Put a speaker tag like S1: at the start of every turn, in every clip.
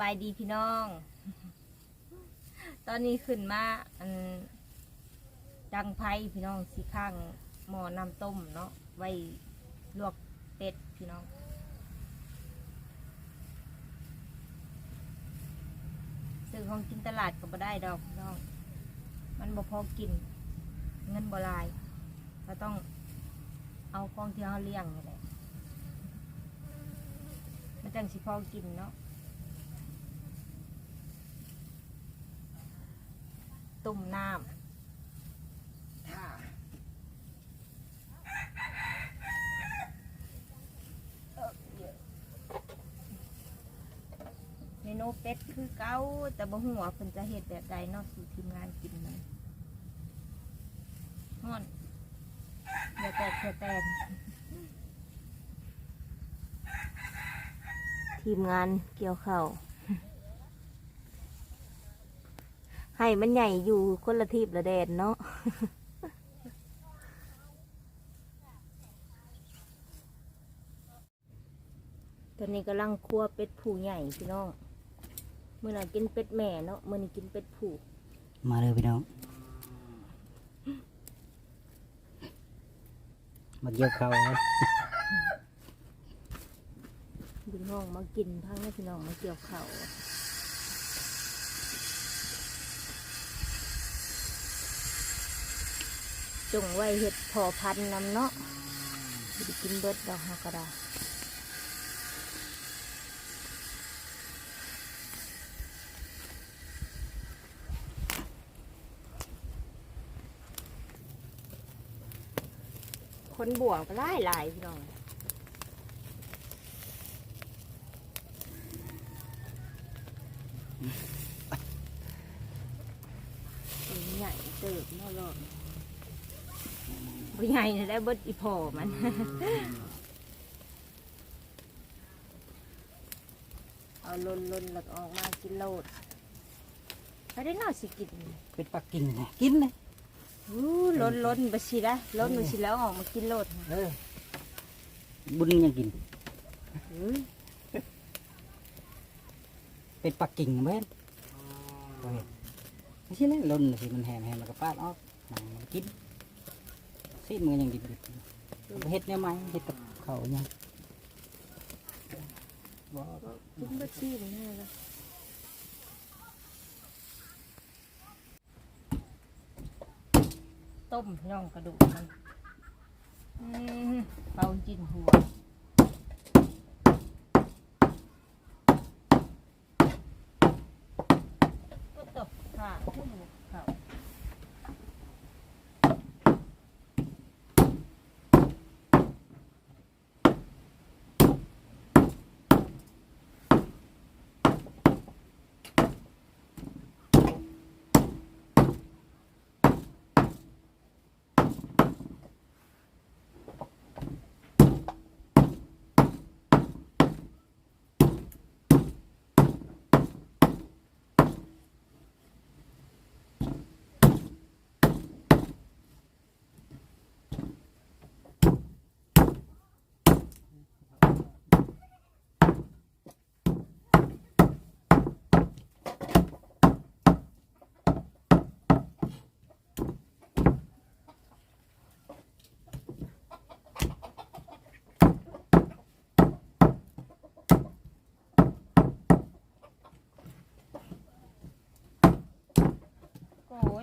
S1: บายดีพี่น้อง ตอนนี้ขึ้นมาอันดังไพ่พี่น้องสีข้างหม้อน้ำต้มเนาะไว้ลวกเป็ดพี่น้อง ซื้อของกินตลาดก็บ่ได้ดอกพี่น้อง มันบ่พอกิน เงินบ่ลายเราต้องเอาของที่เราเลี้ยงนี่แหละมันจังสิพอกินเนาะ ต้มน้ำท่าเอ้อเดี๋ยวเมนูเป็ดคือเก้าแต่บ่หัวาเพิ่นจะเฮ็ดแบบใดเนาะสู่ทีมงานกินมันฮ้อนเดี๋ยวแตกเดี๋ยวแตนทีมงานเกี่ยวเข่าว ให้มันใหญ่อยู่คนละทีบละแดนเนาะตอนนี้กำลังคั่วเป็ดผูใหญ่พี่น้องมื่อน่ะกินเป็ดแม่เนาะมื่อนี้กินเป็ดผู
S2: มาเลยพี่น้อง มาเกี่ยวเขาเลย
S1: พี่น้องมากินพังให้พี่น้องมาเกี่ยวเข่า จงไว้เห็ดพอพันธุ์นำเนาะได้กินเบิดดอกฮากระดาคนบ่วงก็หลายหลายพี่น้องใหญ่เติบเนาะรอบ บ่ใหญ่นะได้เบิดอีพอมันเอาลนลนๆแล้วก็ออกมากินโลดไปได้น่าสิกิน
S2: เป็นปักกิ่งนะกินเลย
S1: อู้ลนลนๆไปสิละลนไปสิแล้วออกมากินโลด
S2: เออบุญยังกิน
S1: อื้อ
S2: เป็นปักกิ่งเว้นโอ้ยไม่ใช่เลยล้นสิมันแหมแหมแล้วก็ปาดออกหนังมันกิน ซีดมืออย่างดิบดิบเฮ็ดเนี่ยไหมเฮ็ดกับเขาเนี่ยบ่
S1: กินบ่ชีเลยนี่ละต้มย่องกระดูกมันเอาจิ้นหัว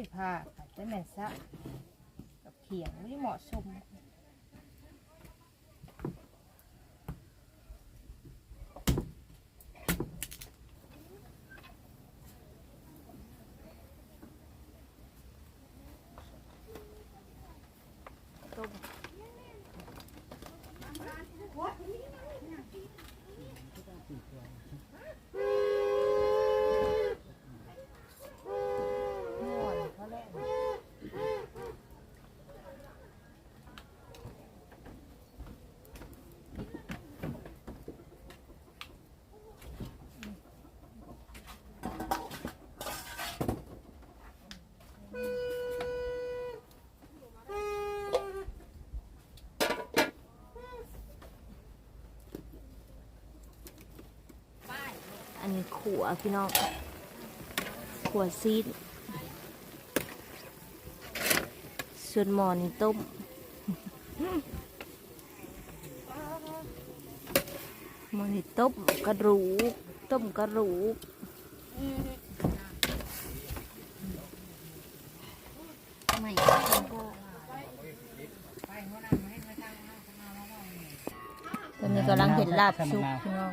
S1: ก็โอ้ยผ้าแต่แม่นซะกับเขียงไม่เหมาะสม นี้ขัวพี่น้อง ขัวซีดส่วนหมอนี่ต้มหมอนี่ต้มกระดูกต้มกระดูกตอนนี้กำลังเห็นลาบสุกพี่น้อง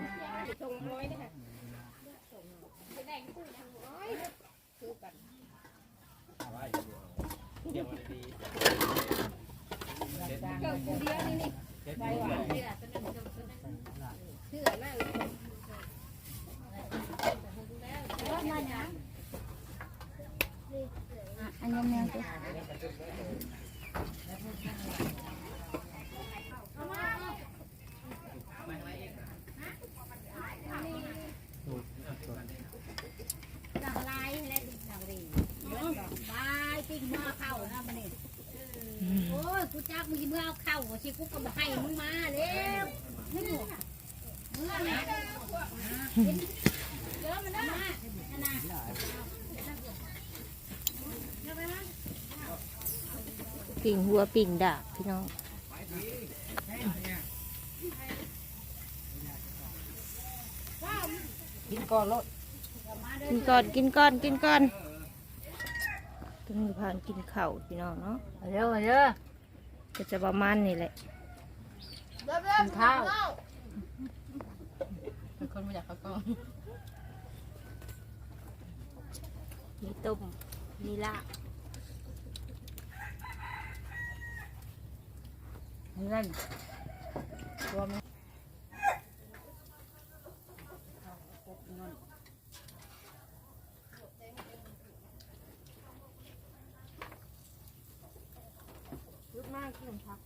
S1: อันนี้แมวตัว
S3: จังไรและดิจังรีบายติ้งมาเข้านะมันนี่โอ้ยกูจักมึงเมื่อเอา เข้าสิกูก็บอกให้มึงมาเร็วนี่เมื่อไรเดี๋ยวมันได้นะ
S1: ปิ่งหัวปิ่งดาบพี่น้อง
S2: กินก่อนรถ
S1: กินก่อนกินก่อนกินก่อนต้องมีพานกินเข้าพี่น้องเนาะ
S3: เร็วเร็ว
S1: ก็จะประมาณนี้แหละ
S3: กินข้าว
S4: เป็นคนมาจากเขาก็
S1: มีต้มมีลาบ
S3: นั่น
S1: ยุดม มากขึ้นพัก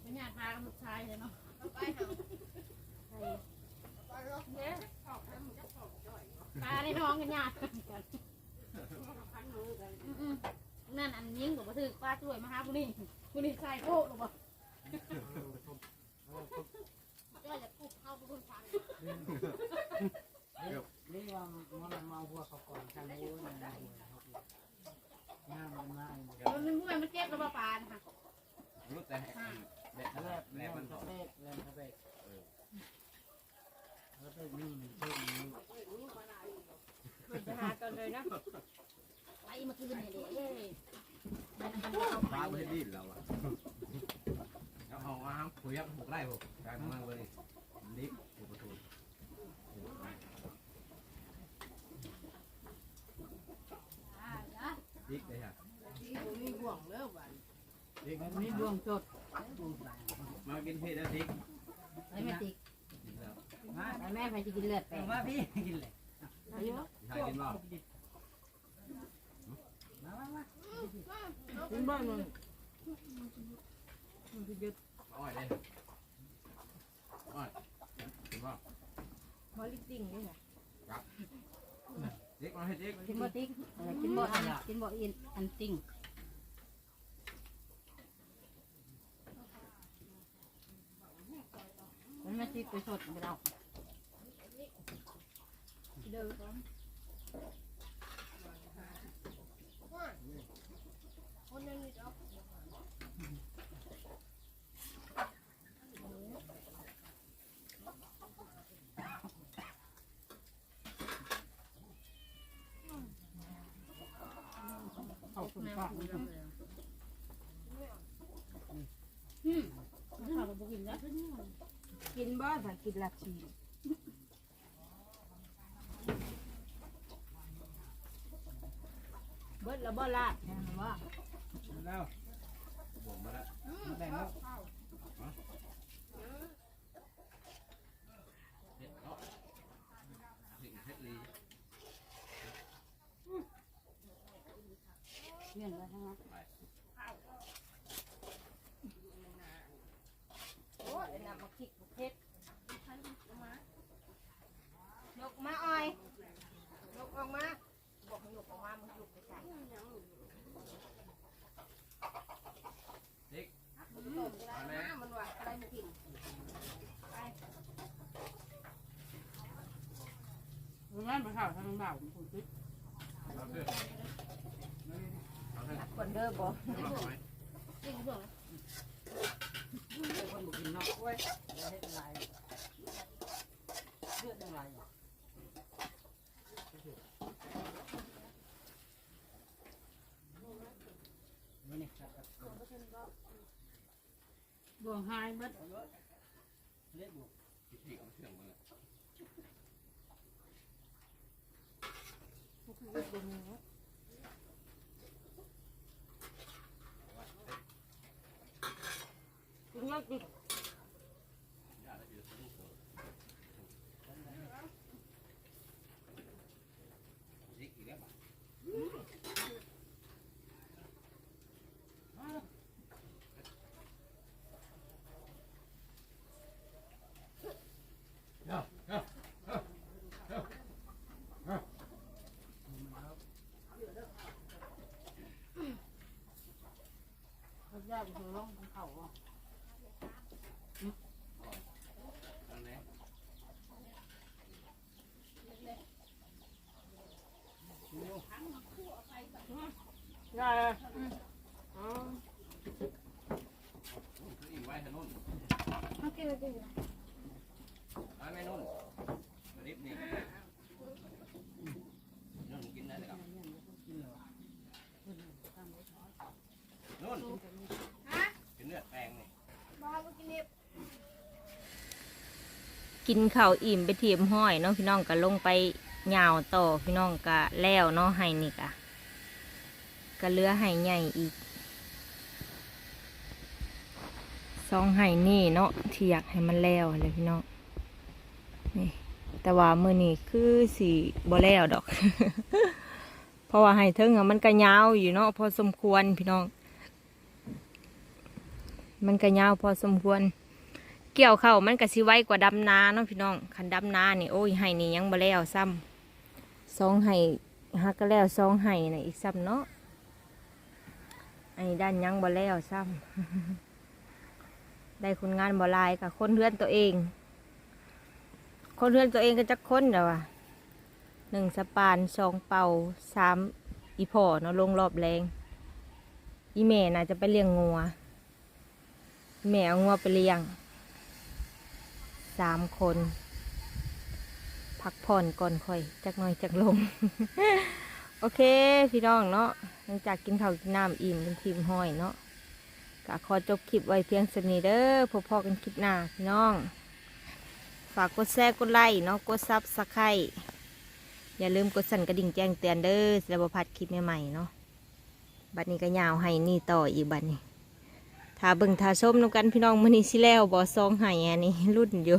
S3: ไม่อยากพาลูกชายเลยเนาะปลาในท้องกันยากนั่นอันยิงกับมาถือปลาช่วยมาหาผู้นี้ผู้นี้ใส่โป๊หรือเปล่า ก็จะปุ๊บเข้าไปคนฟัง
S2: นี่ว่ามันเมาหัวเขาก่อนทางนู้นนะย่ามันมา
S3: มันเป็นผู้มันเจ็บกับปานะคะ
S5: รู้แต่เด็ก
S2: แล้ว
S5: มั
S2: น
S5: ก็
S2: เล็กแล้วก็เพิ่มนี่
S1: ไปหากันเลยนะ
S3: ไปเมื่อคืนเนี่ยเด็ก
S5: ฟ้าเพื่อดิ้นเราอะ เอาอาอาหารคุยกับหกไร่ผมการทำงานเลยลิฟต์อุปทูดิ๊กเลยฮะ
S4: มีห่วงเลิกวัน
S5: ดิ๊ก
S2: มันมีดวงจด
S5: มากินเพลแล้วดิ๊ก
S3: ไอ้แม่ติก
S5: กินแมา
S3: ไอ้แม่ไปจะกินเลือดแป
S2: มาพี่กินเลย
S5: ใครกินบ้าง
S2: มามามา
S4: กินบ้านมึง
S5: อ้ อยเลยอ้อยกินบ้าง
S1: หมอลิปติ้งนี่ค่ะ
S5: ดิ๊กมาให้ดิ๊ก
S3: กินบ่ติ๊กกินบ่อันกินบ่อินอันติ่งมันไม่ติ๊กไปสดไปเรา
S2: เข้า
S1: กินบ่ถ้ากินลาบชีเบิดแล้วบ่ลาบนะว่า
S2: แล้ว
S5: บ่มมาแล้ว
S2: มาแบ่งแล้ว
S5: เฮ็ดเนาะเฮ็ดเฮ็ดลี
S3: เงี้ยเลยทั้งนั้น
S1: โอ้ยน้ำมาพริกเผ็ดยกมาอ้อยยกออกมาบอก
S4: งั้นไป ข่าวทางบ่าวผมคิด
S5: เอาเถอะเอาเถอะ
S1: คนเด้อบ่
S5: เอาไว้
S3: จริงบ่
S2: คนบุกินเนาะโอ้ยเฮ็ดอะไรเลือดอะไรนี่นี่ครับ
S4: บ่หายมัด
S2: เล็กบุก
S5: พี่พี่เอาเชื่อมมาเลย
S4: กินแล้วกิน
S5: สิอีกแล้วบ่ะเอาเอาเอา
S4: เขาญาติเขาร้องของเขาอะ
S5: อันไหน
S4: ยายอ๋อ
S5: คืออีกไว้ถนน
S3: โอเคโอเค
S5: ไว้ไม่นุ่นรีบนี่นุ่นกินได้เลยครับนุ่นกินเลือดแปลงนี่
S3: บ้าก็กินเล็บ
S1: กินข้าวอิ่มไปเทียมห้อยเนาะพี่น้องก็ลงไปยาวต่อพี่น้องก็แล้วเนาะให้นี่กะก็เลือให้ใหญ่อีกสองให้นี่เนาะที่อยากให้มันแล้วเลยพี่น้องนี่แต่ว่ามือนี้คือสีบ่แล้วดอก เพราะว่าให้เทิงอะมันก็ยาวอยู่เนาะพอสมควรพี่น้อง มันก็ยาวพอสมควร เกี่ยวเข้าวมันก็สิไวกว่าดำนาเนาะพี่น้องคันดำนานี่โอ้ยไห้นี่ยังบ่แล้วซ้ำสองไห้ฮักก็แล้วสองไห้น่ะอีกซ้ำเนาะไอ้ด้านยังบ่แล้วซ้ำได้คนงานบ่ลายกับคนเรือนตัวเอง คนเรือนตัวเองก็จักคนเด้อว่ะหนึ่งสปานสองเป่าสามอีพ่อเนาะลงรอบแรงอีแม่น่าจะไปเลี้ยงงัวแม่เอางัวไปเลี้ยง สามคน พักผ่อนก่อนค่อยจักหน่อยจักลง โอเคพี่น้องเนาะหลังจากกินข้าวกินน้ำอิ่มเป็นทีมห้อยเนาะก็ขอจบคลิปไว้เพียงสนี้เด้อพบพอกันคลิปหน้าพี่น้อง ฝากกดแชร์กดไลค์เนาะกดซับสไครต์อย่าลืมกดสั่นกระดิ่งแจ้งเตือนเด้อสำหรับพัดคลิปใหม่ๆเนาะบัดนี้ก็ยาวให้นี่ต่ออีกบัดนี้ ถ้าเบิ่งถ้าชมนำกันพี่น้องมื้อนี้สิแล้วบ่ซองให้อันนี้รุ่นอยู่